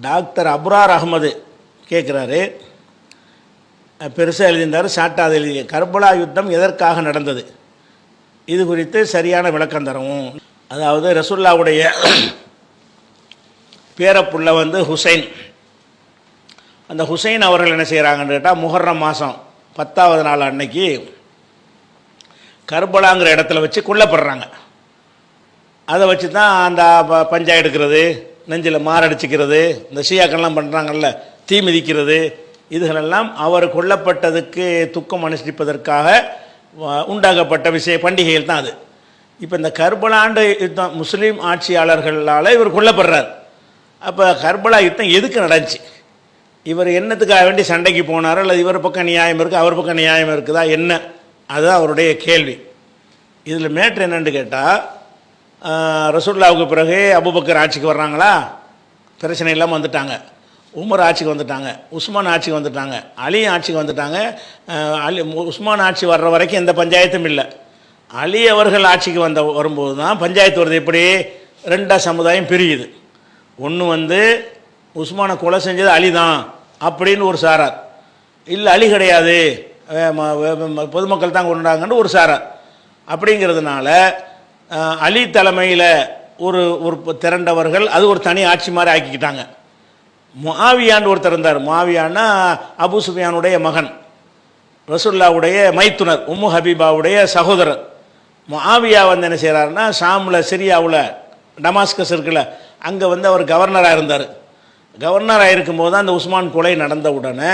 Doctor Abrar Ahmed கேட்குறாரு. பெருசாக எழுதியிருந்தார் ஷார்ட்டாக எழுதிய கர்பலா யுத்தம் எதற்காக நடந்தது? இது குறித்து சரியான விளக்கம் தரவும். அதாவது ரசுல்லாவுடைய பேரப்புள்ள வந்து ஹுசைன். அந்த ஹுசைன் அவர்கள் என்ன செய்கிறாங்கன்னு கேட்டால் முகர்ரம் மாதம் பத்தாவது நாள் அன்னைக்கு கர்பலாங்கிற இடத்துல வச்சு கொல்லப்படுறாங்க. அதை வச்சு தான் அந்த ப- பஞ்சா எடுக்கிறது. நெஞ்சில் மாரடிச்சிக்கிறது இந்த ஷியாக்கள்லாம் பண்ணுறாங்கல்ல தீ மிதிக்கிறது இதுகளெல்லாம் அவர் கொல்லப்பட்டதுக்கு துக்கம் அனுஷ்டிப்பதற்காக வ- உண்டாக்கப்பட்ட விஷய பண்டிகைகள் தான் அது. இப்போ இந்த கர்பலாண்டு யுத்தம் முஸ்லீம் ஆட்சியாளர்களால் இவர் கொல்லப்படுறார். அப்போ கர்பலா யுத்தம் எதுக்கு நடந்துச்சு? இவர் என்னத்துக்காக வேண்டி சண்டைக்கு போனார் அல்லது இவர் பக்கம் நியாயம் இருக்குது அவர் பக்கம் நியாயம் இருக்குதா என்ன? அதுதான் அவருடைய கேள்வி. இதில் மேட்ரு என்னென்னு கேட்டால் ரசூல்லாவுக்கு பிறகு அபுபக்கர் ஆட்சிக்கு வர்றாங்களா? பிரச்சனை இல்லாமல் வந்துட்டாங்க. உமர் ஆட்சிக்கு வந்துட்டாங்க. உஸ்மான் ஆட்சிக்கு வந்துட்டாங்க. அலி ஆட்சிக்கு வந்துட்டாங்க. அலி உஸ்மான் ஆட்சி வர்ற வரைக்கும் எந்த பஞ்சாயத்தும் இல்லை. அலி அவர்கள் ஆட்சிக்கு வந்த வரும்போது தான் பஞ்சாயத்து வருது. எப்படி? ரெண்டாக சமுதாயம் பிரியுது. ஒன்று வந்து உஸ்மானை கொலை செஞ்சது அலி தான் அப்படின்னு ஒரு சாரார். இல்லை அலி கிடையாது. பொதுமக்கள் தான் கொண்டாங்கன்னு ஒரு சாரார். அப்படிங்கிறதுனால அலி தலைமையில் ஒரு ஒரு திரண்டவர்கள் அது ஒரு தனி ஆட்சி மாதிரி ஆக்கிக்கிட்டாங்க. முஆவியான்னு ஒருத்தர் இருந்தார். முஆவியான்னா அபு சுஃபியானுடைய மகன். ரசுல்லாவுடைய மைத்துனர் உம்மு ஹபீபாவுடைய சகோதரர். முஆவியா வந்து என்ன செய்கிறாருன்னா ஷாமில் சிரியாவில் டமாஸ்கஸ் இருக்குல்ல அங்கே வந்து அவர் கவர்னராக இருந்தார். கவர்னராக இருக்கும்போது தான் அந்த உஸ்மான் கொலை நடந்த உடனே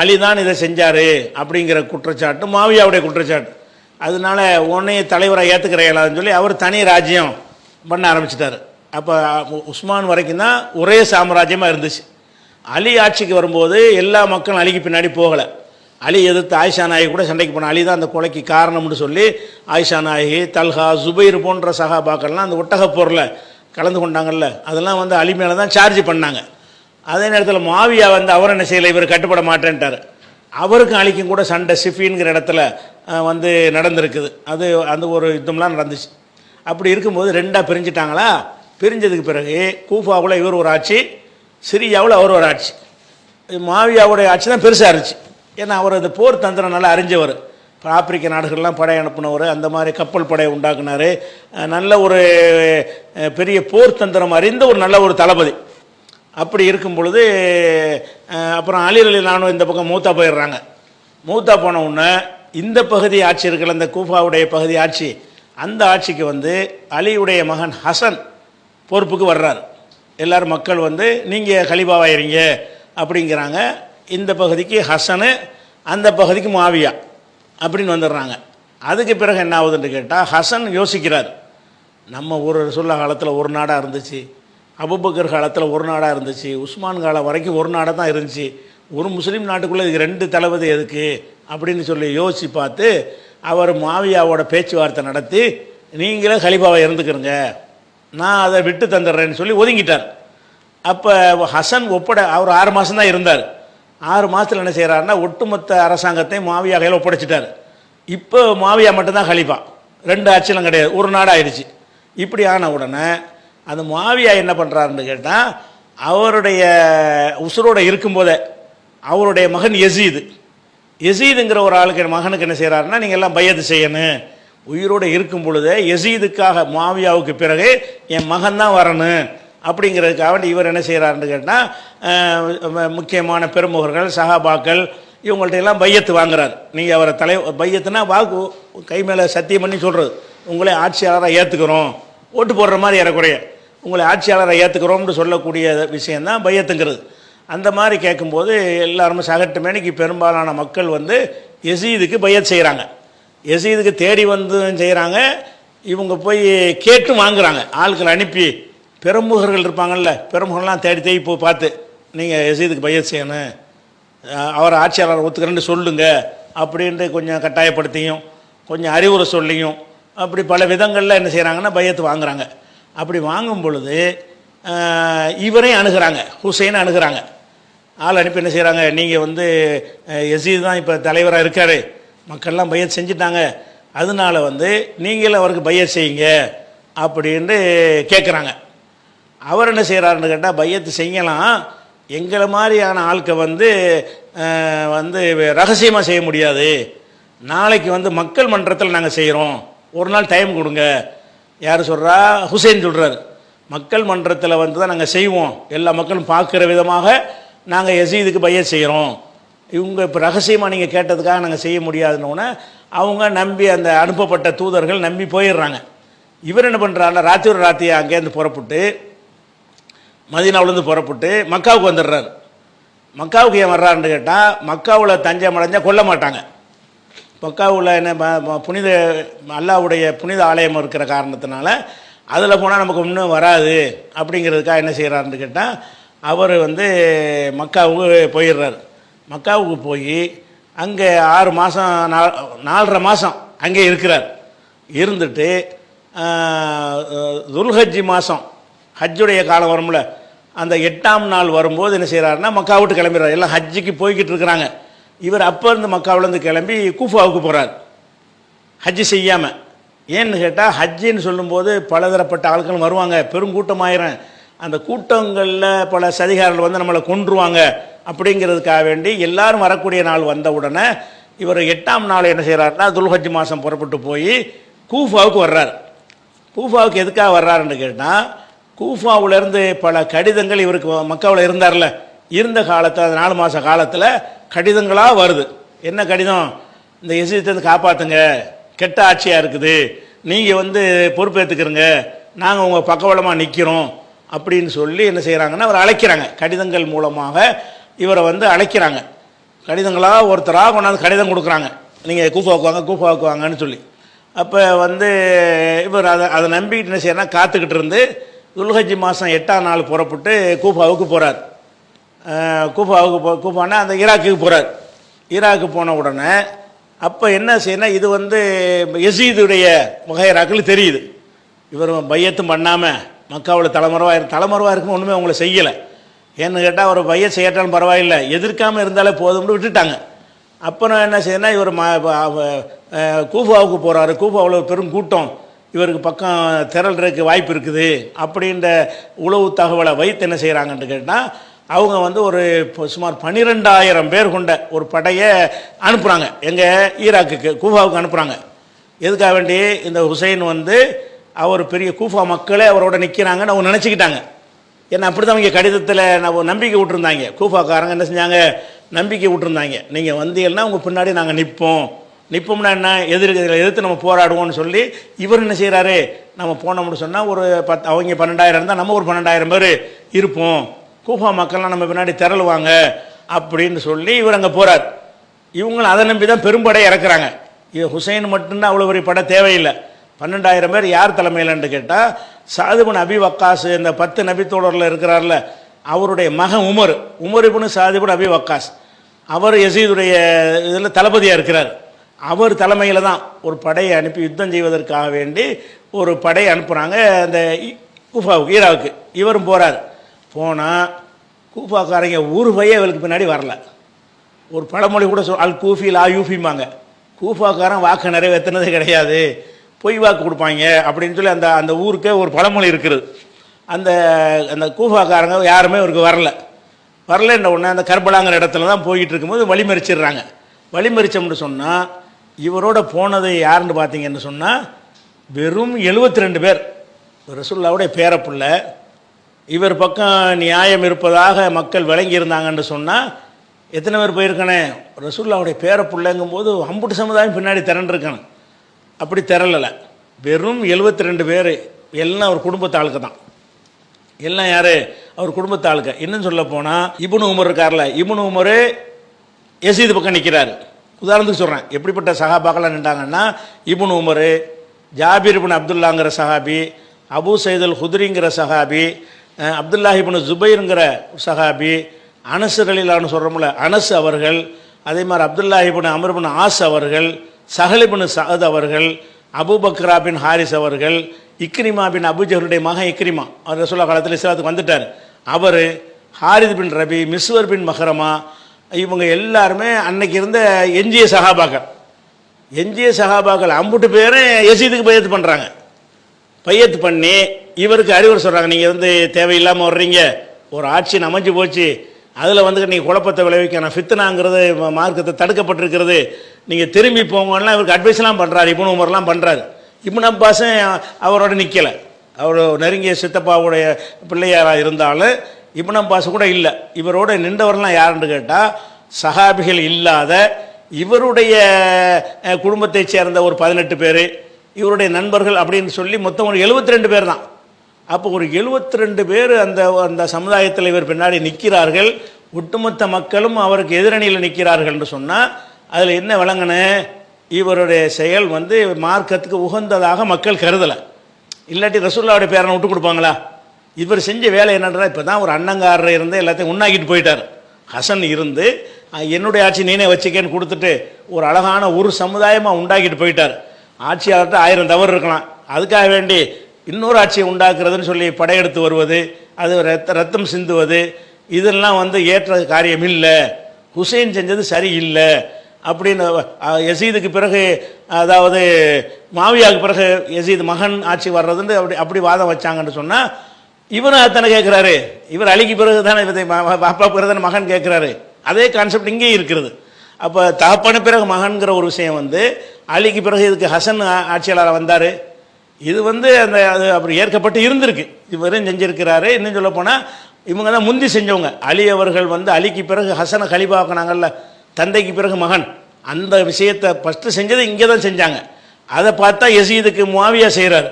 அலி தான் இதை செஞ்சார் அப்படிங்கிற குற்றச்சாட்டு மாவியாவுடைய குற்றச்சாட்டு. அதனால உன்னைய தலைவராக ஏற்றுக்கிறீங்களான்னு சொல்லி அவர் தனி ராஜ்யம் பண்ண ஆரம்பிச்சிட்டார். அப்போ உஸ்மான் வரைக்கும் தான் ஒரே சாம்ராஜ்யமாக இருந்துச்சு. அலி ஆட்சிக்கு வரும்போது எல்லா மக்களும் அலிக்கு பின்னாடி போகலை. அலி எதிர்த்து ஆயிஷா நாயகி கூட சண்டைக்கு போன அலி தான் அந்த கொலைக்கு காரணம்னு சொல்லி ஆயிஷா நாயகி தல்ஹா ஜுபைர் போன்ற சகாபாக்கள்லாம் அந்த ஒட்டக பொருளை கலந்து கொண்டாங்கல்ல அதெல்லாம் வந்து அலி மேலே தான் சார்ஜ் பண்ணாங்க. அதே நேரத்தில் மாவியா வந்து அவர் என்ன செய்யலை இவர் கட்டுப்பட மாட்டேன்ட்டார். அவருக்கும் அழிக்கும் கூட சண்டை சிஃபின்ங்கிற இடத்துல வந்து நடந்திருக்குது. அது அந்த ஒரு யுத்தம்லாம் நடந்துச்சு. அப்படி இருக்கும்போது ரெண்டாக பிரிஞ்சிட்டாங்களா? பிரிஞ்சதுக்கு பிறகு கூஃபாவில் இவர் ஒரு ஆட்சி சிரியாவில் அவர் ஒரு ஆட்சி. இது மாவியாவுடைய ஆட்சி தான் பெருசாக இருந்துச்சு. ஏன்னா அவர் அந்த போர் தந்திரம் நல்லா அறிஞ்சவர். இப்போ ஆப்பிரிக்க நாடுகள்லாம் படை அனுப்புனவர் அந்த மாதிரி கப்பல் படை உண்டாக்குனார். நல்ல ஒரு பெரிய போர் தந்திரம் அறிந்த ஒரு நல்ல ஒரு தளபதி. அப்படி இருக்கும் பொழுது அப்புறம் அலிரலி நானும் இந்த பக்கம் மூத்தா போயிடுறாங்க. மூத்தா போன உடனே இந்த பகுதி ஆட்சி இருக்கல இந்த கூஃபாவுடைய பகுதி ஆட்சி அந்த ஆட்சிக்கு வந்து அலியுடைய மகன் ஹசன் பொறுப்புக்கு வர்றார். எல்லாரும் மக்கள் வந்து நீங்கள் கலிபாவாயிருங்க அப்படிங்கிறாங்க. இந்த பகுதிக்கு ஹசனு அந்த பகுதிக்கு மாவியா அப்படின்னு வந்துடுறாங்க. அதுக்கு பிறகு என்ன ஆகுதுன்னு கேட்டால் ஹசன் யோசிக்கிறார். நம்ம ஒரு சொல்ல காலத்தில் ஒரு நாடாக இருந்துச்சு. அபுபக்கர் காலத்தில் ஒரு நாடாக இருந்துச்சு. உஸ்மான் காலம் வரைக்கும் ஒரு நாடாக தான் இருந்துச்சு. ஒரு முஸ்லீம் நாட்டுக்குள்ளே இதுக்கு ரெண்டு தளபதி எதுக்கு? அப்படின்னு சொல்லி யோசித்து பார்த்து அவர் மாவியாவோட பேச்சுவார்த்தை நடத்தி நீங்களே ஹலிஃபாவை இருந்துக்கிறங்க நான் அதை விட்டு தந்துடுறேன்னு சொல்லி ஒதுங்கிட்டார். அப்போ ஹசன் ஒப்படை அவர் ஆறு மாதம் தான் இருந்தார். ஆறு மாதத்தில் என்ன செய்கிறாருன்னா ஒட்டுமொத்த அரசாங்கத்தையும் மாவியா கையில் ஒப்படைச்சிட்டார். இப்போ மாவியா மட்டும்தான் ஹலிஃபா ரெண்டு ஆட்சியெலாம் கிடையாது. ஒரு நாடு ஆயிடுச்சு. இப்படி ஆன உடனே அந்த மாவியா என்ன பண்ணுறாருன்னு கேட்டால் அவருடைய உசுரோடு இருக்கும்போதே அவருடைய மகன் எசீது எசீதுங்கிற ஒரு ஆளுக்கு என் மகனுக்கு என்ன செய்கிறாருன்னா நீங்கள் எல்லாம் பையத்து செய்யணும் உயிரோடு இருக்கும் பொழுதே எசீதுக்காக மாவியாவுக்கு பிறகு என் மகன் தான் வரணும். அப்படிங்கிறதுக்காக இவர் என்ன செய்கிறாருன்னு கேட்டால் முக்கியமான பெருமுகர்கள் சகாபாக்கள் இவங்கள்ட்ட எல்லாம் பையத்து வாங்குறாரு. நீங்கள் அவரை தலை பையத்துனா வாக்கு கை மேலே சத்தியம் பண்ணி சொல்கிறது உங்களே ஆட்சியாளராக ஏற்றுக்கிறோம் ஓட்டு போடுற மாதிரி ஏறக்குறைய. உங்களை ஆட்சியாளரை ஏற்றுக்கிறோம்னு சொல்லக்கூடிய விஷயந்தான் பையத்துங்கிறது. அந்த மாதிரி கேட்கும்போது எல்லாருமே சகட்டு மேனிக்கு பெரும்பாலான மக்கள் வந்து எசீதுக்கு பையத் செய்கிறாங்க. எசீதுக்கு தேடி வந்து செய்கிறாங்க. இவங்க போய் கேட்டு வாங்குறாங்க. ஆட்கள் அனுப்பி பெருமுகர்கள் இருப்பாங்கள்ல பெருமுகர்லாம் தேடி தேடி போய் பார்த்து நீங்கள் எசீதுக்கு பையத் செய்யணும். அவர் அவரை ஆட்சியாளர் ஒத்துக்கிறேன்னு சொல்லுங்க. அப்படின்ட்டு கொஞ்சம் கட்டாயப்படுத்தியும் கொஞ்சம் அறிவுரை சொல்லியும் அப்படி பல விதங்களில் என்ன செய்கிறாங்கன்னா பயத்து வாங்குறாங்க. அப்படி வாங்கும் பொழுது இவரையும் அணுகிறாங்க. ஹுசைன் அணுகிறாங்க. ஆள் அனுப்பி என்ன செய்கிறாங்க நீங்கள் வந்து எசீத் தான் இப்போ தலைவராக இருக்கார். மக்கள்லாம் பையன் செஞ்சிட்டாங்க. அதனால வந்து நீங்களும் அவருக்கு பையத் செய்யுங்க அப்படின்ட்டு கேட்குறாங்க அவர் என்ன செய்கிறாருன்னு கேட்டால் பையத்து செய்யலாம். எங்களை மாதிரியான ஆட்க வந்து வந்து ரகசியமாக செய்ய முடியாது. நாளைக்கு வந்து மக்கள் மன்றத்தில் நாங்கள் செய்கிறோம் ஒரு நாள் டைம் கொடுங்க. யார் சொல்கிறா ஹுசைன் சொல்கிறார் மக்கள் மன்றத்தில் வந்து தான் நாங்கள் செய்வோம். எல்லா மக்களும் பார்க்குற விதமாக நாங்கள் எசீதுக்கு பைய செய்கிறோம் இவங்க இப்போ ரகசியமாக நீங்கள் கேட்டதுக்காக நாங்கள் செய்ய முடியாதுன்னொன்னே அவங்க நம்பி அந்த அனுப்பப்பட்ட தூதர்கள் நம்பி போயிடுறாங்க இவர் என்ன பண்ணுறாருன்னா ராத்திரி ராத்திரி அங்கேருந்து புறப்பட்டு மதினாவிலேருந்து புறப்பட்டு மக்காவுக்கு வந்துடுறாரு மக்காவுக்கு ஏன் வர்றாருன்னு கேட்டால் மக்காவில் தஞ்சம் அடைஞ்சால் கொல்ல மாட்டாங்க. மக்காவில் என்ன புனித அல்லாவுடைய புனித ஆலயம் இருக்கிற காரணத்தினால அதில் போனால் நமக்கு இன்னும் வராது அப்படிங்கிறதுக்காக என்ன செய்கிறாருன்னு கேட்டால் அவர் வந்து மக்காவுக்கு போயிடுறாரு. மக்காவுக்கு போய் அங்கே ஆறு மாதம் நாலரை மாதம் அங்கே இருக்கிறார். இருந்துட்டு துல்ஹஜ்ஜி மாதம் ஹஜ்ஜுடைய காலம் வரும்ல அந்த எட்டாம் நாள் வரும்போது என்ன செய்கிறாருன்னா மக்கா விட்டு கிளம்பிடுறாரு. எல்லாம் ஹஜ்ஜுக்கு போய்கிட்டு இருக்கிறாங்க. இவர் அப்போ இருந்து மக்காவிலேருந்து கிளம்பி கூஃபாவுக்கு போகிறார் ஹஜ்ஜு செய்யாமல் ஏன்னு கேட்டால் ஹஜ்ஜின்னு சொல்லும்போது பலதரப்பட்ட ஆட்கள் வருவாங்க. பெருங்கூட்டமாயிரம் அந்த கூட்டங்களில் பல சதிகாரர்கள் வந்து நம்மளை கொன்றுவாங்க அப்படிங்கிறதுக்காக வேண்டி எல்லாரும் வரக்கூடிய நாள் வந்த உடனே இவர் எட்டாம் நாள் என்ன செய்கிறாருன்னா துல்ஹஜ் மாதம் புறப்பட்டு போய் கூஃபாவுக்கு வர்றார். கூஃபாவுக்கு எதுக்காக வர்றாருன்னு கேட்டால் கூஃபாவுலேருந்து பல கடிதங்கள் இவருக்கு மக்காவில் இருந்தார்ல. இருந்த காலத்தில் அந்த நாலு மாத காலத்தில் கடிதங்களாக வருது. என்ன கடிதம்? இந்த எசிதத்தை காப்பாற்றுங்க கெட்ட ஆட்சியாக இருக்குது. நீங்கள் வந்து பொறுப்பேற்றுக்கிறங்க நாங்கள் உங்கள் பக்கவளமாக நிற்கிறோம் அப்படின்னு சொல்லி என்ன செய்கிறாங்கன்னா அவர் அழைக்கிறாங்க. கடிதங்கள் மூலமாக இவரை வந்து அழைக்கிறாங்க. கடிதங்களாக ஒருத்தராக கொண்டாந்து கடிதம் கொடுக்குறாங்க. நீங்கள் கூஃபாவுக்கு வாங்க கூஃபாவுக்கு வாங்கன்னு சொல்லி. அப்போ வந்து இவர் அதை அதை நம்பிக்கிட்டு என்ன செய்யறா காத்துக்கிட்டு இருந்து துல்ஹஜி மாதம் எட்டாம் நாள் புறப்பட்டு கூஃபாவுக்கு போகிறார் கூஃபாவுக்கு போ கூஃபானா அந்த ஈராக்குக்கு போகிறார் ஈராக்கு போன உடனே அப்போ என்ன செய்யணும் இது வந்து எசீதுடைய வகைராக்கள் தெரியுது. இவர் பையத்தும் பண்ணாமல் மக்காவில் தலைமறைவாக தலைமறைவாக இருக்கும் ஒன்றுமே அவங்கள செய்யலை. ஏன்னு கேட்டால் அவர் பையன் செய்யட்டாலும் பரவாயில்லை. எதிர்க்காமல் இருந்தாலே போதும்னு விட்டுட்டாங்க. அப்புறம் என்ன செய்யணும்னா இவர் ம கூஃபாவுக்கு போகிறாரு கூஃபாவில் பெரும் கூட்டம். இவருக்கு பக்கம் திரள்றதுக்கு வாய்ப்பு இருக்குது. அப்படின்ற உளவு தகவலை வைத்து என்ன செய்கிறாங்கன்னு கேட்டால் அவங்க வந்து ஒரு இப்போ சுமார் பன்னிரெண்டாயிரம் பேர் கொண்ட ஒரு படையை அனுப்புகிறாங்க எங்கள் ஈராக்குக்கு கூஃபாவுக்கு அனுப்புகிறாங்க எதுக்காக வேண்டி இந்த ஹுசைன் வந்து அவர் பெரிய கூஃபா மக்களே அவரோட நிற்கிறாங்கன்னு அவங்க நினச்சிக்கிட்டாங்க. ஏன்னா அப்படி தான் அவங்க கடிதத்தில் நம்ம நம்பிக்கை விட்டுருந்தாங்க. கூஃபாக்காரங்க என்ன செஞ்சாங்க? நம்பிக்கை விட்டுருந்தாங்க. நீங்கள் வந்தீங்கன்னா உங்கள் பின்னாடி நாங்கள் நிற்போம் நிற்போம்னா என்ன? எதிர்க்கு இதில் எதிர்த்து நம்ம போராடுவோம்னு சொல்லி இவர் என்ன செய்கிறாரு நம்ம போனோம்னு சொன்னால் ஒரு பத்து அவங்க பன்னெண்டாயிரம் இருந்தால் நம்ம ஒரு பன்னெண்டாயிரம் பேர் இருப்போம். கூஃபா மக்கள்லாம் நம்ம பின்னாடி திரளுவாங்க அப்படின்னு சொல்லி இவர் அங்கே போகிறார் இவங்களும் அதை நம்பி தான் பெரும்படை இறக்குறாங்க. இது ஹுசைன் மட்டும்தான் அவ்வளோ பெரிய படை தேவையில்லை. பன்னெண்டாயிரம் பேர் யார் தலைமையிலன்னு கேட்டால் சாதிபன் அபி வக்காஸ் இந்த பத்து நபித்தோடரில் இருக்கிறார்ல அவருடைய மகன் உமர். உமர் இப்னு சாதிபன் அபி வக்காஸ். அவர் யசீதுடைய இதில் தளபதியாக இருக்கிறார். அவர் தலைமையில் தான் ஒரு படையை அனுப்பி யுத்தம் செய்வதற்காக வேண்டி ஒரு படையை அனுப்புகிறாங்க அந்த குஃபாவுக்கு கூஃபாவுக்கு ஈராவுக்கு. இவரும் போகிறார் போனால் கூஃபாக்காரங்க ஒரு பையன் இவருக்கு பின்னாடி வரல. ஒரு பழமொழி கூட சொல் அல் கூஃபி லா யூஃபிம்பாங்க. கூஃபாக்காரன் வாக்கு நிறைவேற்றினதே கிடையாது. பொய் வாக்கு கொடுப்பாங்க அப்படின்னு சொல்லி அந்த அந்த ஊருக்கே ஒரு பழமொழி இருக்குது. அந்த அந்த கூஃபாக்காரங்க யாருமே இவருக்கு வரல. வரலன்ற உடனே அந்த கர்பலாங்கிற இடத்துல தான் போயிட்டு இருக்கும்போது வழிமறிச்சிடுறாங்க. வழிமறிச்சோம்னு சொன்னால் இவரோட போனது யாருன்னு பார்த்தீங்கன்னு சொன்னால் வெறும் 72 ரெண்டு பேர். ரசுல்லாவுடைய பேரப்புள்ள இவர் பக்கம் நியாயம் இருப்பதாக மக்கள் விளங்கி இருந்தாங்கன்னு சொன்னால் எத்தனை பேர் போயிருக்கனே ரசுல்லாவுடைய பேர அம்புட்டு சமுதாயம் பின்னாடி திரண்டிருக்கணும். அப்படி திரளலை. வெறும் 72 ரெண்டு பேர். எல்லாம் அவர் குடும்பத்து ஆளுக்கு தான். எல்லாம் யார்? அவர் குடும்பத்து ஆளுக்க இன்னும் சொல்ல போனால் இபுனு உமர் இருக்கார்ல. இபுனு உமர் எசீது பக்கம் நிற்கிறாரு உதாரணத்துக்கு சொல்கிறேன் எப்படிப்பட்ட சஹாபாக்கெல்லாம் நின்றாங்கன்னா இபுனு உமர் ஜாபீர் இபின் அப்துல்லாங்கிற சஹாபி அபு சைதல் ஹுதிரிங்கிற சஹாபி அஹ், ஜுபைருங்கிற சஹாபி அனசு ரலிலான்னு சொல்கிறோம்ல அனஸ் அவர்கள் அதே மாதிரி அப்துல்லாஹிபின் அமர்பின் ஆஸ் அவர்கள் சஹலிபின் சஹத் அவர்கள் அபுபக்ரா பின் ஹாரிஸ் அவர்கள் இக்ரிமா பின் அபுஜருடைய மகன் இக்ரிமா அவர் ரசூல்லா காலத்தில் இஸ்லாத்துக்கு வந்துட்டார். அவர் ஹாரித் பின் ரபி மிஸ்வர் பின் மஹரமா இவங்க எல்லாருமே அன்னைக்கு இருந்த எஞ்சிய சஹாபாக்கள். எஞ்சிய சஹாபாக்கள் அம்புட்டு பேரும் எசீதுக்கு பையத்து பண்ணுறாங்க பையத்து பண்ணி இவருக்கு அறிவுரை சொல்கிறாங்க நீங்கள் வந்து தேவையில்லாமல் வர்றீங்க. ஒரு ஆட்சி அமைஞ்சு போச்சு. அதில் வந்துட்டு நீங்கள் குழப்பத்தை விளைவிக்கணும் ஃபித்னாங்கிறது மார்க்கத்தை தடுக்கப்பட்டிருக்கிறது. நீங்கள் திரும்பி போங்கன்னா இவருக்கு அட்வைஸ்லாம் பண்ணுறாரு இப்னு உமர்லாம் பண்ணுறாரு இப்னு அப்பாஸும் அவரோட நிற்கலை அவர் நெருங்கிய சித்தப்பாவுடைய பிள்ளையாராக இருந்தாலும் இப்னு அப்பாஸ் கூட இல்லை. இவரோட நின்றவர்லாம் யாருன்னு கேட்டால் சஹாபிகள் இல்லாத இவருடைய குடும்பத்தைச் சேர்ந்த ஒரு பதினெட்டு பேர் இவருடைய நண்பர்கள் அப்படின்னு சொல்லி மொத்தம் ஒரு 72 பேர் தான் அப்போ ஒரு 72 பேர் அந்த அந்த சமுதாயத்தில் இவர் பின்னாடி நிற்கிறார்கள். ஒட்டுமொத்த மக்களும் அவருக்கு எதிரணியில் நிற்கிறார்கள்னு சொன்னால் அதில் என்ன விளங்கின? இவருடைய செயல் வந்து மார்க்கத்துக்கு உகந்ததாக மக்கள் கருதலை. இல்லாட்டி ரசூல்லாவுடைய பேரனை விட்டு கொடுப்பாங்களா? இவர் செஞ்ச வேலை என்னன்றா இப்போ தான் ஒரு அண்ணங்காரர் இருந்து எல்லாத்தையும் உண்ணாக்கிட்டு போயிட்டார். ஹசன் இருந்து என்னுடைய ஆட்சி நீனே வச்சுக்கேன்னு கொடுத்துட்டு ஒரு அழகான ஒரு சமுதாயமாக உண்டாக்கிட்டு போயிட்டார். ஆட்சியாளர்கிட்ட ஆயிரம் தவறு இருக்கலாம். அதுக்காக வேண்டி இன்னொரு ஆட்சியை உண்டாக்குறதுன்னு சொல்லி படையெடுத்து வருவது அது ரத்த ரத்தம் சிந்துவது இதெல்லாம் வந்து ஏற்ற காரியம் இல்லை. ஹுசைன் செஞ்சது சரியில்லை. அப்படின்னு எசீதுக்கு பிறகு அதாவது மாவியாவுக்கு பிறகு எசீது மகன் ஆட்சி வர்றதுன்னு அப்படி அப்படி வாதம் வச்சாங்கன்னு சொன்னால் இவரும் அத்தனை கேட்குறாரு இவர் அழிக்கு பிறகு தானே இவரை பாப்பா பிறகு தானே மகன் கேட்குறாரு அதே கான்செப்ட் இங்கேயும் இருக்கிறது அப்போ தகப்பன பிறகு மகன்கிற ஒரு விஷயம் வந்து அழிக்கு பிறகு இதுக்கு ஹசன் ஆட்சியாளராக வந்தார். இது வந்து அந்த அது அப்படி ஏற்கப்பட்டு இருந்திருக்கு. இவரும் செஞ்சிருக்கிறாரு. இன்னும் சொல்ல போனால் இவங்க தான் முந்தி செஞ்சவங்க. அலி அவர்கள் வந்து அலிக்கு பிறகு ஹசனை கலிபாக்குனாங்கல்ல தந்தைக்கு பிறகு மகன். அந்த விஷயத்தை ஃபஸ்ட்டு செஞ்சது இங்கே தான் செஞ்சாங்க. அதை பார்த்தா எசீதுக்கு முவாவியா செய்கிறார்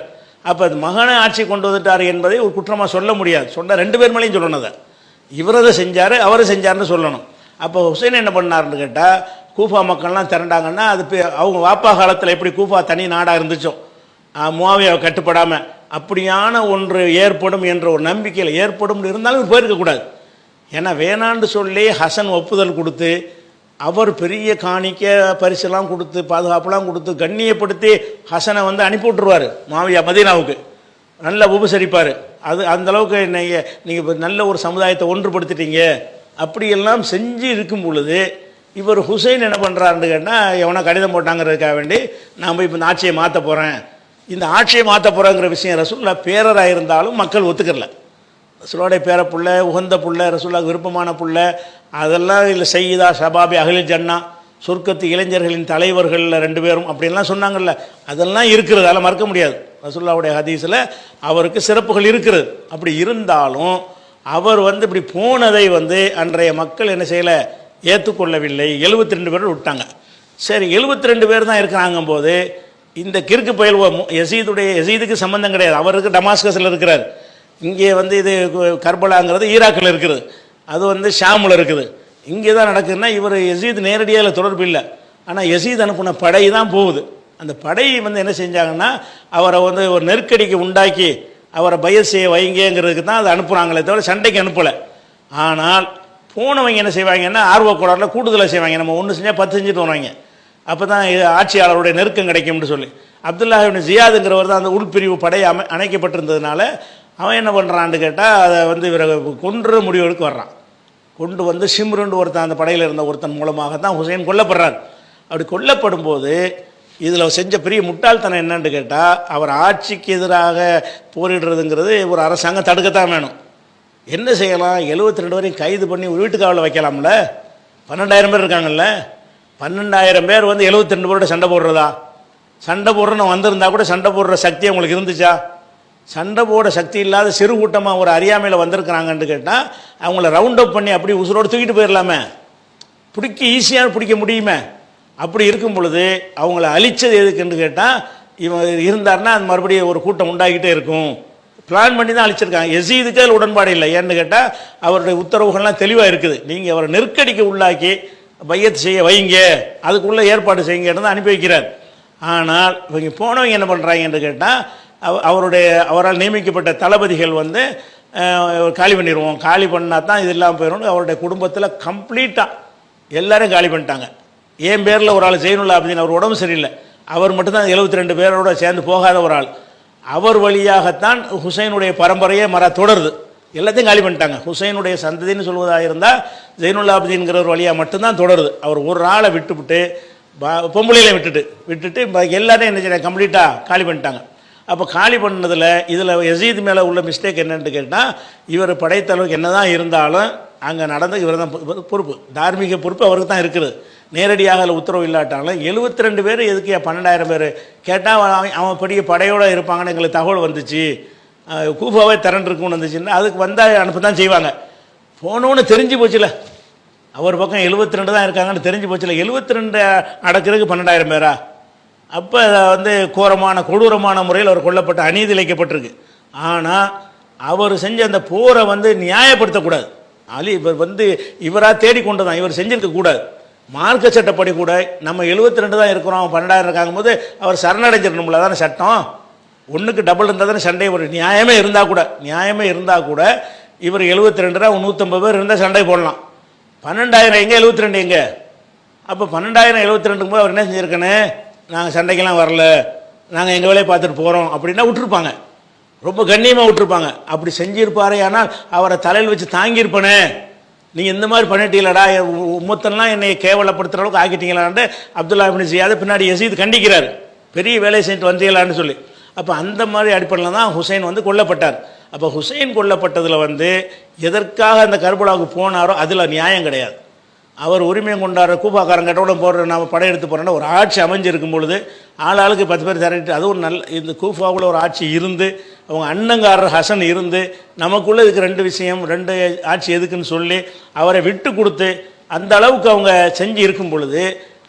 அப்போ அது மகனை ஆட்சி கொண்டு வந்துட்டார் என்பதை ஒரு குற்றமாக சொல்ல முடியாது. சொன்ன ரெண்டு பேர் மேலேயும் சொல்லணும் அதை. இவர் அதை செஞ்சார் அவரை செஞ்சார்னு சொல்லணும். அப்போ ஹுசைன் என்ன பண்ணார்னு கேட்டால் கூஃபா மக்கள்லாம் திரண்டாங்கன்னா அது அவங்க வாப்பா காலத்தில் எப்படி கூஃபா தனி நாடாக இருந்துச்சோ முவாவியாவை கட்டுப்படாமல் அப்படியான ஒன்று ஏற்படும் என்ற ஒரு நம்பிக்கையில் ஏற்படும் இருந்தாலும் போயிருக்கக்கூடாது ஏன்னா வேணான்னு சொல்லி ஹசன் ஒப்புதல் கொடுத்து அவர் பெரிய காணிக்க பரிசெல்லாம் கொடுத்து பாதுகாப்புலாம் கொடுத்து கண்ணியப்படுத்தி ஹசனை வந்து அனுப்பி விட்டுருவார் மாவியா மதீனாவுக்கு. நல்லா உபசரிப்பார். அது அந்தளவுக்கு நீங்கள் நீங்கள் நல்ல ஒரு சமுதாயத்தை ஒன்றுபடுத்திட்டீங்க. அப்படியெல்லாம் செஞ்சு இருக்கும் பொழுது இவர் ஹுசைன் என்ன பண்ணுறாருன்னு கேட்டால் எவனா கடிதம் போட்டாங்கிறதுக்காக வேண்டி நான் போய் இப்போ இந்த ஆட்சியை மாற்ற போகிறேன் இந்த ஆட்சியை மாற்ற போகிறேங்கிற விஷயம் ரசூல்லா பேரராக இருந்தாலும் மக்கள் ஒத்துக்கல ரசூலோடைய பேர புள்ள உகந்த புள்ள ரசூல்லா விருப்பமான புள்ள அதெல்லாம் இல்லை செய்யுதா ஷபாபி அகலில் ஜன்னா சொர்க்கத்து இளைஞர்களின் தலைவர்களில் ரெண்டு பேரும் அப்படின்லாம் சொன்னாங்கல்ல. அதெல்லாம் இருக்கிறது அதெல்லாம் மறக்க முடியாது. ரசூல்லாவுடைய ஹதீஸில் அவருக்கு சிறப்புகள் இருக்கிறது. அப்படி இருந்தாலும் அவர் வந்து இப்படி போனதை வந்து அன்றைய மக்கள் என்ன செய்யலை? ஏற்றுக்கொள்ளவில்லை 72 ரெண்டு பேர் விட்டாங்க. சரி 72 ரெண்டு பேர் தான் இருக்கிறாங்க போது இந்த கிறுக்கு பயல் எசீதுடைய எசீதுக்கு சம்பந்தம் கிடையாது. அவருக்கு டமாஸ்கஸில் இருக்கிறார். இங்கே வந்து இது கர்பலாங்கிறது ஈராக்கில் இருக்குது. அது வந்து ஷாமில் இருக்குது. இங்கே தான் நடக்குதுன்னா இவர் எசீத் நேரடியாக தொடர்பு இல்லை. ஆனால் எசீத் அனுப்பின படை தான் போகுது. அந்த படை வந்து என்ன செஞ்சாங்கன்னா அவரை வந்து ஒரு நெருக்கடிக்கு உண்டாக்கி அவரை பயிர் செய்ய வைங்கிறதுக்கு தான் அதை அனுப்புகிறாங்களே தவிர சண்டைக்கு அனுப்பலை. ஆனால் போனவங்க என்ன செய்வாங்கன்னா ஆர்வக்கூடாரில் கூடுதலாக செய்வாங்க. நம்ம ஒன்று செஞ்சால் பத்து செஞ்சுட்டு வருவாங்க. அப்போ தான் ஆட்சியாளருடைய நெருக்கம் கிடைக்கும்னு சொல்லி. அப்துல்லாஹிபின் ஜியாதுங்கிறவர் தான் அந்த உள்பிரிவு படை அமை அணைக்கப்பட்டிருந்ததுனால அவன் என்ன பண்ணுறான்னு கேட்டால் அதை வந்து இவரை கொன்று முடிவுக்கு வர்றான். கொண்டு வந்து சிம்ருண்டு ஒருத்தன் அந்த படையில் இருந்த ஒருத்தன் மூலமாக தான் ஹுசைன் கொல்லப்படுறார். அப்படி கொல்லப்படும் போது இதில் செஞ்ச பெரிய முட்டாள்தனம் என்னன்னு கேட்டால் அவர் ஆட்சிக்கு எதிராக போரிடுறதுங்கிறது ஒரு அரசாங்கம் தடுக்கத்தான் வேணும். என்ன செய்யலாம்? 72 ரெண்டு வரையும் கைது பண்ணி ஒரு வீட்டுக்காவலில் வைக்கலாம்ல? பன்னெண்டாயிரம் பேர் இருக்காங்கல்ல? பன்னெண்டாயிரம் பேர் வந்து 72 ரெண்டு பேரோட சண்டை போடுறதா? சண்டை போடுறன்னு வந்திருந்தா கூட சண்டை போடுற சக்தி அவங்களுக்கு இருந்துச்சா? சண்டை போட சக்தி இல்லாத சிறு கூட்டமாக ஒரு அறியாமையில் வந்திருக்கிறாங்கன்னு கேட்டால் அவங்கள ரவுண்ட் அப் பண்ணி அப்படி உசுரோடு தூக்கிட்டு போயிடலாமே பிடிக்க ஈஸியாக பிடிக்க முடியுமே. அப்படி இருக்கும் பொழுது அவங்கள அழிச்சது எதுக்குன்னு கேட்டால் இவன் இருந்தாருன்னா அது மறுபடியும் ஒரு கூட்டம் உண்டாகிட்டே இருக்கும். பிளான் பண்ணி தான் அழிச்சிருக்காங்க. எசீதுக்கு அதில் உடன்பாடு இல்லை. ஏன்னு கேட்டால் அவருடைய உத்தரவுகள்லாம் தெளிவாக இருக்குது. நீங்கள் அவரை நெருக்கடிக்கு உள்ளாக்கி பையத்து செய்ய வைங்க. அதுக்குள்ளே ஏற்பாடு செய்யுங்கன்னு தான் அனுப்பி வைக்கிறார். ஆனால் இவங்க போனவங்க என்ன பண்ணுறாங்கன்னு கேட்டால் அவ அவருடைய அவரால் நியமிக்கப்பட்ட தளபதிகள் வந்து காலி பண்ணிடுவோம் காலி பண்ணால் தான் இது இல்லாமல் போயிடும் அவருடைய குடும்பத்தில் கம்ப்ளீட்டாக எல்லாரும் காலி பண்ணிட்டாங்க. என் பேரில் ஒரு ஆள் செய்யணும்ல அப்படின்னு அவர் உடம்பு சரியில்லை. அவர் மட்டும்தான் 72 ரெண்டு பேரோட சேர்ந்து போகாத ஒரு ஆள். அவர் வழியாகத்தான் ஹுசைனுடைய பரம்பரையே மர தொடருது. எல்லாத்தையும் காலி பண்ணிட்டாங்க. ஹுசைனுடைய சந்ததின்னு சொல்வதாக இருந்தால் ஜெயினுல்லா அப்படிங்கிறவர் வழியாக மட்டும்தான் தொடருது. அவர் ஒரு ஆளை விட்டுவிட்டு பா பொம்பளையில விட்டுட்டு விட்டுட்டு பாக்கி எல்லாரையும் என்ன செய்ய கம்ப்ளீட்டாக காலி பண்ணிட்டாங்க. அப்போ காலி பண்ணதில் இதில் எசீத் மேலே உள்ள மிஸ்டேக் என்னென்னு கேட்டால் இவர் படைத்தளவுக்கு என்ன தான் இருந்தாலும் அங்கே நடந்த இவர் தான் பொறுப்பு. தார்மீக பொறுப்பு அவருக்கு தான் இருக்குது. நேரடியாக அதில் உத்தரவு இல்லாட்டாலும் 72 ரெண்டு பேர் எதுக்கு பன்னெண்டாயிரம் பேர்? கேட்டால் அவன் அவன் பெரிய படையோடு இருப்பாங்கன்னு எங்களுக்கு தகவல் வந்துச்சு. கூஃபாவே திரண்டிருக்குன்னு வந்துச்சுன்னா அதுக்கு வந்தால் அனுப்ப தான் செய்வாங்க. போனோன்னு தெரிஞ்சு போச்சுல. அவர் பக்கம் 72 ரெண்டு தான் இருக்காங்கன்னு தெரிஞ்சு போச்சுல. 72 ரெண்டு நடக்கிறதுக்கு பன்னெண்டாயிரம் பேரா? அப்போ வந்து கோரமான கொடூரமான முறையில் அவர் கொல்லப்பட்டு அநீதி இழைக்கப்பட்டிருக்கு. ஆனால் அவர் செஞ்ச அந்த போரை வந்து நியாயப்படுத்தக்கூடாது. அலி இவர் வந்து இவராக தேடிக்கொண்டு தான் இவர் செஞ்சிருக்க கூடாது. மார்க்க சட்டப்படி கூட நம்ம 72 ரெண்டு தான் இருக்கிறோம் பன்னெண்டாயிரம் இருக்காங்கும்போது அவர் சரணடைஞ்சிடணும்ல தானே சட்டம்? ஒன்றுக்கு டபுள் இருந்தால் தானே சண்டை ஒரு நியாயமே இருந்தால் கூட நியாயமே இருந்தால் கூட இவர் 72 ரெண்டு ரூபா நூற்றம்பது பேர் இருந்தால் சண்டை போடலாம். பன்னெண்டாயிரம் எங்கே 72 ரெண்டு எங்கே? அப்போ பன்னெண்டாயிரம் எழுபத்தி ரெண்டுக்கும் போது அவர் என்ன செஞ்சுருக்கனே? நாங்கள் சண்டைக்கெல்லாம் வரல. நாங்கள் எங்கள் வேலையை பார்த்துட்டு போகிறோம் அப்படின்னா விட்டுருப்பாங்க. ரொம்ப கண்ணியமாக விட்டுருப்பாங்க. அப்படி செஞ்சிருப்பாரே ஆனால் அவரை தலையில் வச்சு தாங்கியிருப்பனே. நீங்கள் இந்த மாதிரி பண்ணிட்டீங்களடா உம்மத்தெல்லாம் என்னை கேவலப்படுத்துகிற அளவுக்கு ஆக்கிட்டீங்களான்ட்டு அப்துல்லா அபின் ஜியாத பின்னாடி எசீத் கண்டிக்கிறார். பெரிய வேலையை செஞ்சுட்டு வந்தீங்களான்னு சொல்லி. அப்போ அந்த மாதிரி அடிப்படையில் தான் ஹுசைன் வந்து கொல்லப்பட்டார். அப்போ ஹுசைன் கொல்லப்பட்டதில் வந்து எதற்காக அந்த கர்பலாவுக்கு போனாரோ அதில் நியாயம் கிடையாது. அவர் உரிமையை கொண்டாடுற கூப்பாக்காரங்கிட்ட போடுற நம்ம படையெடுத்து போகிறோன்னா ஒரு ஆட்சி அமைஞ்சிருக்கும் பொழுது ஆள் ஆளுக்கு பத்து பேர் திரட்டிட்டு அது ஒரு நல்ல இந்த கூஃபாவில் ஒரு ஆட்சி இருந்து அவங்க அண்ணங்காரர் ஹசன் இருந்து நமக்குள்ளே இதுக்கு ரெண்டு விஷயம் ரெண்டு ஆட்சி எதுக்குன்னு சொல்லி அவரை விட்டு கொடுத்து அந்த அளவுக்கு அவங்க செஞ்சு இருக்கும் பொழுது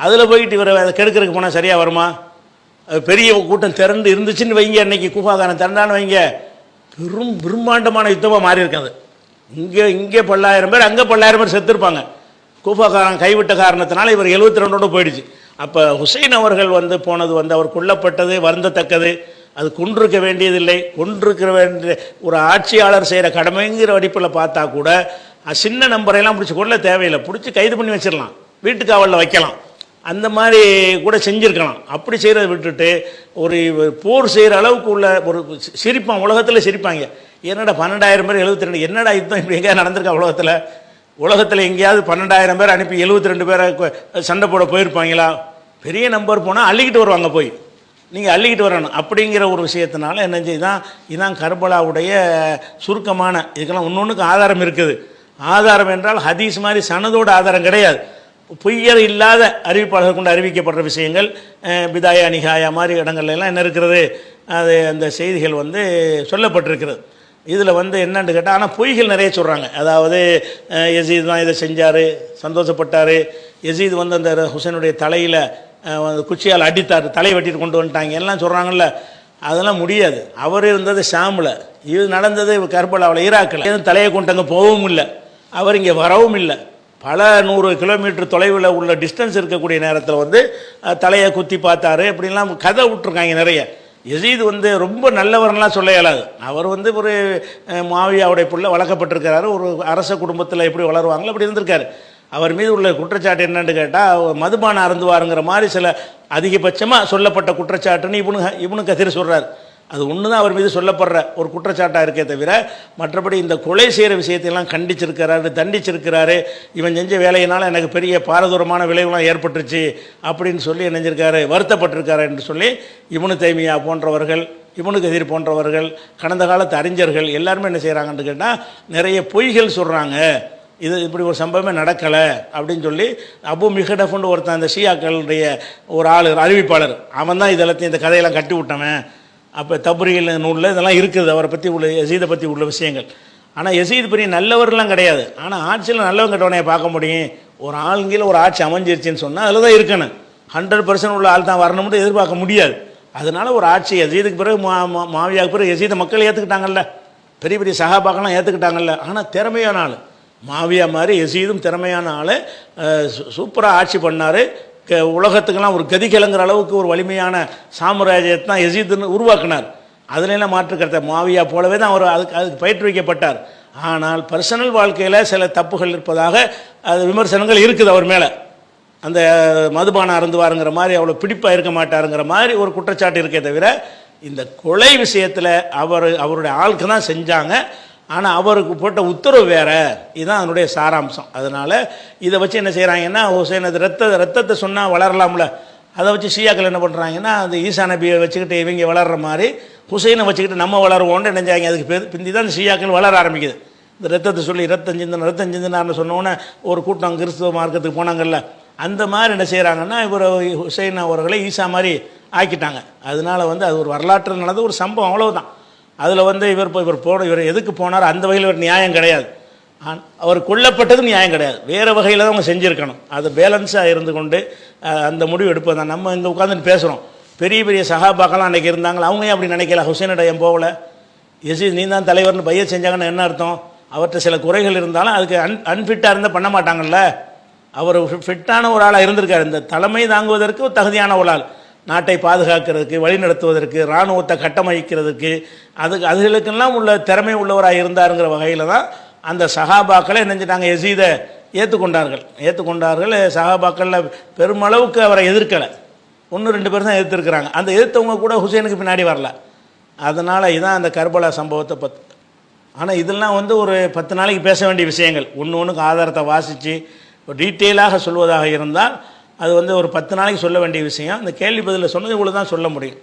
அதில் போயிட்டு இவரை அதை கெடுக்கிறதுக்கு போனால் சரியாக வருமா? பெரிய கூட்டம் திரண்டு இருந்துச்சுன்னு வைங்க அன்னைக்கு கூபாதானம் திரண்டான்னு வைங்க. பெரும் பிரம்மாண்டமான யுத்தமாக மாறி இருக்காது இங்கே இங்கே பல்லாயிரம் பேர் அங்கே பல்லாயிரம் பேர் செத்துருப்பாங்க. கூஃபாக்காரன் கைவிட்ட காரணத்தினால இவர் எழுபத்தி ரெண்டோட போயிடுச்சு. அப்போ ஹுசைன் அவர்கள் வந்து போனது வந்து அவர் கொல்லப்பட்டது வருந்தத்தக்கது. அது கொன்றிருக்க வேண்டியதில்லை. கொன்றிருக்கிற வேண்டிய ஒரு ஆட்சியாளர் செய்கிற கடமைங்கிற வடிப்பில் பார்த்தா கூட சின்ன நம்பரையெல்லாம் பிடிச்சி கொள்ள தேவையில்லை. பிடிச்சி கைது பண்ணி வச்சிடலாம். வீட்டு காவலில் வைக்கலாம். அந்த மாதிரி கூட செஞ்சுருக்கலாம். அப்படி செய்கிறத விட்டுட்டு ஒரு போர் செய்கிற அளவுக்கு உள்ள ஒரு சி- சிரிப்பான் உலகத்தில் சிரிப்பாங்க. என்னடா பன்னெண்டாயிரம் பேர் எழுபத்தி ரெண்டு என்னடா யுத்தம் இப்படி எங்கேயா நடந்திருக்கா உலகத்தில்? உலகத்தில் எங்கேயாவது பன்னெண்டாயிரம் பேர் அனுப்பி எழுபத்தி ரெண்டு பேரை சண்டை போட போயிருப்பாங்களா? பெரிய நம்பர் போனால் அள்ளிக்கிட்டு வருவாங்க போய். நீங்கள் அள்ளிக்கிட்டு வரணும். அப்படிங்கிற ஒரு விஷயத்தினால என்ன செய்தான் இதுதான் கர்பலாவுடைய சுருக்கமான இதுக்கெல்லாம் ஒன்று ஆதாரம் இருக்குது. ஆதாரம் என்றால் ஹதீஸ் மாதிரி சனதோட ஆதாரம் கிடையாது. பொய்யர் இல்லாத அறிவிப்பாளர்கள் கொண்டு அறிவிக்கப்படுற விஷயங்கள் விதாயா பிதாயா நிகாயா மாதிரி இடங்கள்ல எல்லாம் என்ன இருக்கிறது அது அந்த செய்திகள் வந்து சொல்லப்பட்டிருக்கிறது. இதில் வந்து என்னன்னு கேட்டால் ஆனால் பொய்கள் நிறைய சொல்கிறாங்க அதாவது எசீத் தான் இதை செஞ்சார் சந்தோஷப்பட்டார். எசீத் வந்து அந்த ஹுசைனுடைய தலையில் குச்சியால் அடித்தார் தலை வெட்டிட்டு கொண்டு வந்துட்டாங்க. எல்லாம் சொல்கிறாங்கல்ல அதெல்லாம் முடியாது. அவர் இருந்தது ஷாமில். இது நடந்தது கர்பலாவில் ஈராக்கில். எதுவும் தலையை கொண்டு அங்கே போகவும் இல்லை? அவர் இங்கே வரவும் இல்லை. பல நூறு கிலோமீட்டர் தொலைவில் உள்ள டிஸ்டன்ஸ் இருக்கக்கூடிய நேரத்தில் வந்து தலையை குத்தி பார்த்தாரு. அப்படின்லாம் கதை விட்டுருக்காங்க நிறைய. எசீது வந்து ரொம்ப நல்லவர்லாம் சொல்ல இயலாது அவர் வந்து ஒரு மாவியாவுடைய பிள்ளை வளர்க்கப்பட்டிருக்கிறாரு. ஒரு அரச குடும்பத்தில் எப்படி வளருவாங்களோ அப்படி இருந்திருக்காரு. அவர் மீது உள்ள குற்றச்சாட்டு என்னன்னு கேட்டால் மதுபானம் அருந்துவாருங்கிற மாதிரி சில அதிகபட்சமாக சொல்லப்பட்ட குற்றச்சாட்டுன்னு இவனு இவனு கதிர் சொல்கிறார் அது ஒன்று தான் அவர் மீது சொல்லப்படுற ஒரு குற்றச்சாட்டாக இருக்கே தவிர மற்றபடி இந்த கொலை செய்கிற விஷயத்தையெல்லாம் கண்டிச்சிருக்கிறாரு தண்டிச்சிருக்கிறாரு. இவன் செஞ்ச வேலையினால் எனக்கு பெரிய பாரதூரமான விளைவுலாம் ஏற்பட்டுருச்சு அப்படின்னு சொல்லி நினைஞ்சிருக்காரு வருத்தப்பட்டிருக்காரு என்று சொல்லி இவனு தைமியா போன்றவர்கள் இவனு கதிர் போன்றவர்கள் கடந்த காலத்து அறிஞர்கள் எல்லாருமே என்ன செய்கிறாங்கன்னு கேட்டால் நிறைய பொய்கள் சொல்கிறாங்க இது இப்படி ஒரு சம்பவமே நடக்கலை அப்படின்னு சொல்லி அபு மிகடஃப்னு ஒருத்தன் அந்த ஷியாக்களுடைய ஒரு ஆள் அறிவிப்பாளர். அவன் தான் இதெல்லாத்தையும் இந்த கதையெல்லாம் கட்டி விட்டவன். அப்போ தபுரியில் நூலில் இதெல்லாம் இருக்குது அவரை பற்றி உள்ள எசீதை பற்றி உள்ள விஷயங்கள். ஆனால் எசீது பெரிய நல்லவர்லாம் கிடையாது. ஆனால் ஆட்சியில் நல்லவன் கெட்டவனையை பார்க்க முடியும். ஒரு ஆளுங்கில ஒரு ஆட்சி அமைஞ்சிருச்சுன்னு சொன்னால் அதில் தான் இருக்கணும். ஹண்ட்ரட் பர்சன்ட் உள்ள ஆள் தான் வரணும்னு எதிர்பார்க்க முடியாது. அதனால ஒரு ஆட்சி எசீதுக்கு பிறகு மா மாவியாவுக்கு பிறகு எசீதை மக்கள் ஏற்றுக்கிட்டாங்கல்ல பெரிய பெரிய சகாபாக்கெல்லாம் ஏற்றுக்கிட்டாங்கல்ல ஆனால் திறமையான ஆள். மாவியா மாதிரி எசீதும் திறமையான ஆள். சூப்பராக ஆட்சி பண்ணார். க உலகத்துக்கெல்லாம் ஒரு கதி கிளங்குற அளவுக்கு ஒரு வலிமையான சாம்ராஜ்யத்தை தான் எசீத்துன்னு உருவாக்கினார். அதுலாம் மாற்றுக்கிறத மாவியா போலவே தான் அவர் அதுக்கு அதுக்கு பயிற்றுவிக்கப்பட்டார். ஆனால் பர்சனல் வாழ்க்கையில் சில தப்புகள் இருப்பதாக அது விமர்சனங்கள் இருக்குது அவர் மேலே. அந்த மதுபானம் அருந்துவாருங்கிற மாதிரி அவ்வளோ பிடிப்பாக இருக்க மாட்டாருங்கிற மாதிரி ஒரு குற்றச்சாட்டு இருக்கே தவிர இந்த கொலை விஷயத்தில் அவர் அவருடைய ஆளுக்கு தான் செஞ்சாங்க. ஆனால் அவருக்கு போட்ட உத்தரவு வேற. இதுதான் அதனுடைய சாராம்சம். அதனால் இதை வச்சு என்ன செய்கிறாங்கன்னா ஹுசைன் அது ரத்த ரத்தத்தை சொன்னால் வளரலாம்ல. அதை வச்சு ஷியாக்கள் என்ன பண்ணுறாங்கன்னா அந்த ஈசா நபியை வச்சுக்கிட்டு இவங்க வளர்ற மாதிரி ஹுசைனை வச்சுக்கிட்டு நம்ம வளருவோன்னு நினைஞ்சாங்க அதுக்கு பேர் பிந்தி தான் இந்த ஷியாக்கள் வளர ஆரம்பிக்குது. இந்த ரத்தத்தை சொல்லி ரத்தம் சிந்தனை ரத்தம் சிந்தனார்னு சொன்னோன்னே ஒரு கூட்டம் கிறிஸ்துவ மார்க்கத்துக்கு போனாங்கல்ல. அந்த மாதிரி என்ன செய்கிறாங்கன்னா இவர் ஹுசைன் அவர்களை ஈசா மாதிரி ஆக்கிட்டாங்க. அதனால வந்து அது ஒரு வரலாற்று நடந்த ஒரு சம்பவம். அவ்வளோதான் அதில் வந்து இவர் இப்போ இவர் போன இவர் எதுக்கு போனார் அந்த வகையில் ஒரு நியாயம் கிடையாது. ஆன்- அவர் கொல்லப்பட்டது நியாயம் கிடையாது. வேறு வகையில் தான் அவங்க செஞ்சுருக்கணும். அது பேலன்ஸாக இருந்து கொண்டு அந்த முடிவு எடுப்பது தான். நம்ம இங்கே உட்காந்துட்டு பேசுகிறோம் பெரிய பெரிய சகாபாக்கெல்லாம் அன்றைக்கி இருந்தாங்களா அவங்க ஏன் அப்படி நினைக்கல? ஹுசைனிட ஏன் போகல. எசி நீ தான் தலைவர்னு பைய செஞ்சாங்கன்னு என்ன அர்த்தம்? அவர்கிட்ட சில குறைகள் இருந்தாலும் அதுக்கு அன் அன்ஃபிட்டாக இருந்தால் பண்ண மாட்டாங்கல்ல? அவர் ஃபிட்டான ஒரு ஆளாக இருந்திருக்கார். இந்த தலைமை தாங்குவதற்கு தகுதியான ஒரு ஆள். நாட்டை பாதுகாக்கிறதுக்கு வழிநடத்துவதற்கு இராணுவத்தை கட்டமைக்கிறதுக்கு அதுக்கு அதுகளுக்கெல்லாம் உள்ள திறமை உள்ளவராக இருந்தாருங்கிற வகையில் தான் அந்த சகாபாக்களை நினைஞ்சிட்டாங்க எசீதை ஏற்றுக்கொண்டார்கள் ஏற்றுக்கொண்டார்கள் சகாபாக்களில் பெருமளவுக்கு அவரை எதிர்க்கலை. ஒன்று ரெண்டு பேர் தான் எதிர்த்துருக்குறாங்க. அந்த எதிர்த்தவங்க கூட ஹுசேனுக்கு பின்னாடி வரல. அதனால் இதான் அந்த கர்பலா சம்பவத்தை பத் ஆனால் இதெல்லாம் வந்து ஒரு பத்து நாளைக்கு பேச வேண்டிய விஷயங்கள். ஒன்று ஒன்றுக்கு ஆதாரத்தை வாசித்து டீட்டெயிலாக சொல்வதாக இருந்தால் அது வந்து ஒரு பத்து நாளைக்கு சொல்ல வேண்டிய விஷயம். அந்த கேள்வி பதிலில் சொன்னது இவ்வளோ தான் சொல்ல முடியும்.